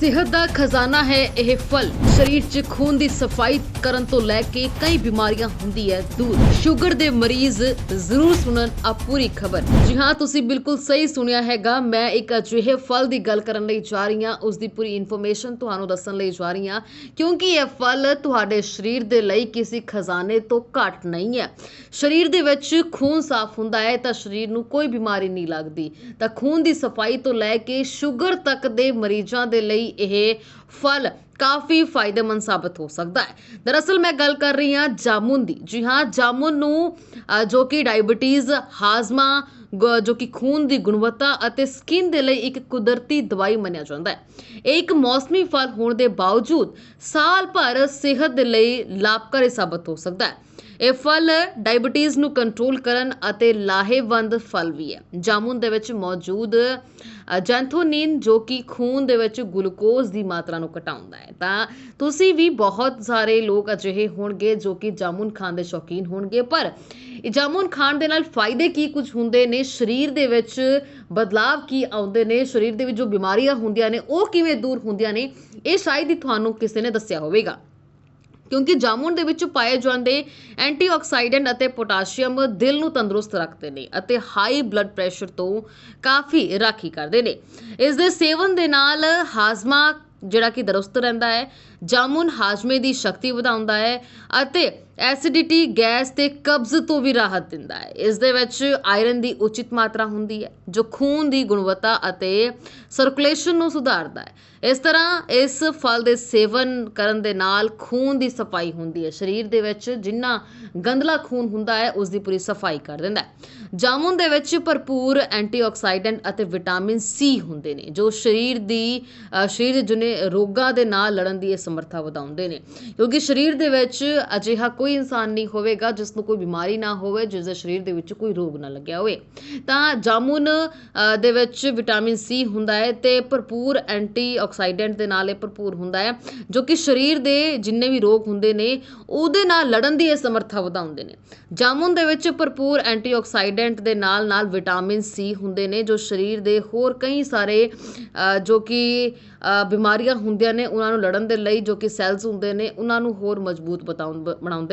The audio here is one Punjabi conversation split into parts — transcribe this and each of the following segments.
ਸਿਹਤ ਦਾ ਖਜ਼ਾਨਾ ਹੈ ਇਹ ਫਲ। ਸਰੀਰ 'ਚ ਖੂਨ ਦੀ ਸਫ਼ਾਈ ਕਰਨ ਤੋਂ ਲੈ ਕੇ ਕਈ ਬਿਮਾਰੀਆਂ ਹੁੰਦੀ ਹੈ ਦੂਰ। ਸ਼ੂਗਰ ਦੇ ਮਰੀਜ਼ ਜ਼ਰੂਰ ਸੁਣਨ ਆ ਪੂਰੀ ਖਬਰ। ਜੀ ਹਾਂ, ਤੁਸੀਂ ਬਿਲਕੁਲ ਸਹੀ ਸੁਣਿਆ ਹੈਗਾ। ਮੈਂ ਇੱਕ ਅਜਿਹੇ ਫਲ ਦੀ ਗੱਲ ਕਰਨ ਲਈ ਜਾ ਰਹੀ ਹਾਂ। ਉਸ ਦੀ ਪੂਰੀ ਇਨਫੋਰਮੇਸ਼ਨ ਤੁਹਾਨੂੰ ਦੱਸਣ ਲਈ ਜਾ ਰਹੀ ਹਾਂ। ਕਿਉਂਕਿ ਇਹ ਫਲ ਤੁਹਾਡੇ ਸਰੀਰ ਦੇ ਲਈ ਕਿਸੇ ਖਜ਼ਾਨੇ ਤੋਂ ਘੱਟ ਨਹੀਂ ਹੈ। ਸਰੀਰ ਦੇ ਵਿੱਚ ਖੂਨ ਸਾਫ਼ ਹੁੰਦਾ ਹੈ ਤਾਂ ਸਰੀਰ ਨੂੰ ਕੋਈ ਬਿਮਾਰੀ ਨਹੀਂ ਲੱਗਦੀ। ਤਾਂ ਖੂਨ ਦੀ ਸਫ਼ਾਈ ਤੋਂ ਲੈ ਕੇ ਸ਼ੂਗਰ ਤੱਕ ਦੇ ਮਰੀਜ਼ਾਂ ਦੇ ਲਈ ਇਹ ਫਲ ਕਾਫੀ ਫਾਇਦੇਮੰਦ ਸਾਬਤ ਹੋ ਸਕਦਾ ਹੈ। ਦਰਅਸਲ ਮੈਂ ਗੱਲ ਕਰ ਰਹੀ ਹਾਂ ਜਾਮੁਨ ਦੀ। ਜੀ ਹਾਂ, ਜਾਮੁਨ ਨੂੰ ਜੋ ਕਿ ਡਾਇਬੀਟੀਜ਼, ਹਾਜ਼ਮਾ ਜੋ ਕਿ ਖੂਨ ਦੀ ਗੁਣਵੱਤਾ ਅਤੇ ਸਕਿਨ ਦੇ ਲਈ ਇੱਕ ਕੁਦਰਤੀ ਦਵਾਈ ਮੰਨਿਆ ਜਾਂਦਾ ਹੈ। ਇਹ ਇੱਕ ਮੌਸਮੀ ਫਲ ਹੋਣ ਦੇ ਬਾਵਜੂਦ ਸਾਲ ਭਰ ਸਿਹਤ ਦੇ ਲਈ ਲਾਭਕਾਰੀ ਸਾਬਤ ਹੋ ਸਕਦਾ ਹੈ। ਇਹ ਫਲ ਡਾਇਬੀਟੀਜ਼ ਨੂੰ ਕੰਟਰੋਲ ਕਰਨ ਅਤੇ ਲਾਹੇਵੰਦ ਫਲ ਵੀ ਹੈ। ਜਾਮੁਨ ਦੇ ਵਿੱਚ ਮੌਜੂਦ ਅ, ਜੈਂਥੋਨਿਨ ਜੋ ਕਿ ਖੂਨ ਦੇ ਵਿੱਚ ਗਲੂਕੋਜ਼ ਦੀ ਮਾਤਰਾ ਨੂੰ ਘਟਾਉਂਦਾ ਹੈ। ਤਾਂ ਤੁਸੀਂ ਵੀ ਬਹੁਤ ਸਾਰੇ ਲੋਕ ਅਜਿਹੇ ਹੋਣਗੇ ਜੋ ਕਿ ਜਾਮੁਨ ਖਾਣ ਦੇ ਸ਼ੌਕੀਨ ਹੋਣਗੇ। ਪਰ ਇਹ ਜਾਮੁਨ ਖਾਣ ਦੇ ਨਾਲ ਫਾਇਦੇ ਕੀ ਕੁਝ ਹੁੰਦੇ ਨੇ? ਸਰੀਰ ਦੇ ਵਿੱਚ ਬਦਲਾਵ ਕੀ ਆਉਂਦੇ ਨੇ? ਸਰੀਰ ਦੇ ਵਿੱਚ ਜੋ ਬਿਮਾਰੀਆਂ ਹੁੰਦੀਆਂ ਨੇ ਉਹ ਕਿਵੇਂ ਦੂਰ ਹੁੰਦੀਆਂ ਨੇ? ਇਹ ਸ਼ਾਇਦ ਹੀ ਤੁਹਾਨੂੰ ਕਿਸੇ ਨੇ ਦੱਸਿਆ ਹੋਵੇਗਾ। ਕਿਉਂਕਿ ਜਾਮੁਨ ਦੇ ਵਿੱਚ ਪਾਏ ਜਾਂਦੇ ਐਂਟੀਆਕਸਾਈਡੈਂਟ ਅਤੇ ਪੋਟਾਸ਼ੀਅਮ ਦਿਲ ਨੂੰ ਤੰਦਰੁਸਤ ਰੱਖਦੇ ਨੇ ਅਤੇ ਹਾਈ ਬਲੱਡ ਪ੍ਰੈਸ਼ਰ ਤੋਂ ਕਾਫੀ ਰਾਖੀ ਕਰਦੇ ਨੇ। ਇਸ ਦੇ ਸੇਵਨ ਦੇ ਨਾਲ ਹਾਜ਼ਮਾ ਜਿਹੜਾ ਕਿ ਦਰੁਸਤ ਰਹਿੰਦਾ ਹੈ, ਜਾਮੁਨ ਹਾਜ਼ਮੇ ਦੀ ਸ਼ਕਤੀ ਵਧਾਉਂਦਾ ਹੈ ਅਤੇ ਐਸਿਡਿਟੀ ਗੈਸ ਤੇ ਕਬਜ਼ ਤੋਂ ਵੀ ਰਾਹਤ ਦਿੰਦਾ ਹੈ। ਇਸ ਦੇ ਵਿੱਚ ਆਇਰਨ ਦੀ ਉਚਿਤ ਮਾਤਰਾ ਹੁੰਦੀ ਹੈ, ਜੋ ਖੂਨ ਦੀ ਗੁਣਵੱਤਾ ਅਤੇ ਸਰਕੂਲੇਸ਼ਨ ਨੂੰ ਸੁਧਾਰਦਾ ਹੈ। ਇਸ ਤਰ੍ਹਾਂ ਇਸ ਫਲ ਦੇ ਸੇਵਨ ਕਰਨ ਦੇ ਨਾਲ ਖੂਨ ਦੀ ਸਫ਼ਾਈ ਹੁੰਦੀ ਹੈ। ਸਰੀਰ ਦੇ ਵਿੱਚ ਜਿੰਨਾ ਗੰਦਲਾ ਖੂਨ ਹੁੰਦਾ ਹੈ, ਉਸ ਦੀ ਪੂਰੀ ਸਫ਼ਾਈ ਕਰ ਦਿੰਦਾ ਹੈ। ਜਾਮੁਨ ਦੇ ਵਿੱਚ ਭਰਪੂਰ ਐਂਟੀਆਕਸਾਈਡੈਂਟ ਅਤੇ ਵਿਟਾਮਿਨ ਸੀ ਹੁੰਦੇ ਨੇ, ਜੋ ਸਰੀਰ ਦੀ ਸਰੀਰ ਦੇ ਜੁਨੇ ਰੋਗਾਂ ਦੇ ਨਾਲ ਲੜਨ ਦੀ ਇਹ ਸਮਰੱਥਾ ਵਧਾਉਂਦੇ ਨੇ। ਕਿਉਂਕਿ ਸਰੀਰ ਦੇ ਵਿੱਚ ਅਜਿਹਾ ਕੋਈ ਇਨਸਾਨ ਨਹੀਂ ਹੋਵੇਗਾ ਜਿਸ ਨੂੰ ਕੋਈ ਬਿਮਾਰੀ ਨਾ ਹੋਵੇ ਜਿਸ ਦੇ ਸਰੀਰ ਦੇ ਵਿੱਚ ਕੋਈ ਰੋਗ ਨਾ ਲੱਗਿਆ ਹੋਵੇ। ਤਾਂ ਜਾਮੁਨ ਦੇ ਵਿੱਚ ਵਿਟਾਮਿਨ ਸੀ ਹੁੰਦਾ ਹੈ ਤੇ ਭਰਪੂਰ ਐਂਟੀਆਕਸਾਈਡੈਂਟ ਦੇ ਨਾਲ ਇਹ ਭਰਪੂਰ ਹੁੰਦਾ ਹੈ, ਜੋ ਕਿ ਸਰੀਰ ਦੇ ਜਿੰਨੇ ਵੀ ਰੋਗ ਹੁੰਦੇ ਨੇ, ਉਹਦੇ ਨਾਲ ਲੜਨ ਦੀ ਇਹ ਸਮਰੱਥਾ ਵਧਾਉਂਦੇ ਨੇ। ਜਾਮੁਨ ਦੇ ਵਿੱਚ ਭਰਪੂਰ ਐਂਟੀਆਕਸਾਈਡੈਂਟ ਦੇ ਨਾਲ ਨਾਲ ਵਿਟਾਮਿਨ ਸੀ ਹੁੰਦੇ ਨੇ, ਜੋ ਸਰੀਰ ਦੇ ਹੋਰ ਕਈ ਸਾਰੇ ਜੋ ਕਿ ਬਿਮਾਰੀਆਂ ਹੁੰਦੀਆਂ ਨੇ, ਉਹਨਾਂ ਨੂੰ ਲੜਨ ਦੇ ਲਈ ਜੋ ਕਿ ਸੈਲਸ ਹੁੰਦੇ ਨੇ, ਉਹਨਾਂ ਨੂੰ ਹੋਰ ਮਜ਼ਬੂਤ ਬਤਾਉਣ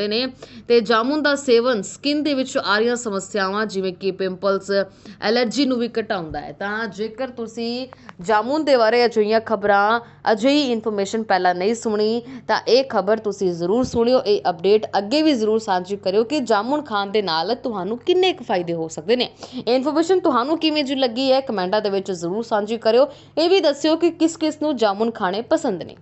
ਬ- ਨੇ। ਤੇ ਜਾਮੁਨ ਦਾ ਸੇਵਨ ਸਕਿਨ ਦੇ ਵਿੱਚ ਆ ਰਹੀਆਂ ਸਮੱਸਿਆਵਾਂ, ਜਿਵੇਂ ਕਿ ਪਿੰਪਲਸ, ਐਲਰਜੀ ਨੂੰ ਵੀ ਘਟਾਉਂਦਾ ਹੈ। ਤਾਂ ਜੇਕਰ ਤੁਸੀਂ ਜਾਮੁਨ ਦੇ ਬਾਰੇ ਅਜਿਹੀਆਂ ਖਬਰਾਂ, ਅਜਿਹੀ ਇਨਫੋਰਮੇਸ਼ਨ ਪਹਿਲਾਂ ਨਹੀਂ ਸੁਣੀ, ਤਾਂ ਇਹ ਖਬਰ ਤੁਸੀਂ ਜ਼ਰੂਰ ਸੁਣਿਓ। ਇਹ ਅਪਡੇਟ ਅੱਗੇ ਵੀ ਜ਼ਰੂਰ ਸਾਂਝੀ ਕਰਿਓ ਕਿ ਜਾਮੁਨ ਖਾਣ ਦੇ ਨਾਲ ਤੁਹਾਨੂੰ ਕਿੰਨੇ ਕੁ ਫਾਇਦੇ ਹੋ ਸਕਦੇ ਨੇ। ਇਹ ਇਨਫੋਰਮੇਸ਼ਨ ਤੁਹਾਨੂੰ ਕਿਵੇਂ ਜੀ ਲੱਗੀ ਹੈ, ਕਮੈਂਟਾਂ ਦੇ ਵਿੱਚ ਜ਼ਰੂਰ ਸਾਂਝੀ ਕਰਿਓ। ਇਹ ਵੀ ਦੱਸਿਓ ਕਿ ਕਿਸ ਕਿਸ ਨੂੰ ਜਾਮੁਨ ਖਾਣੇ ਪਸੰਦ ਨੇ।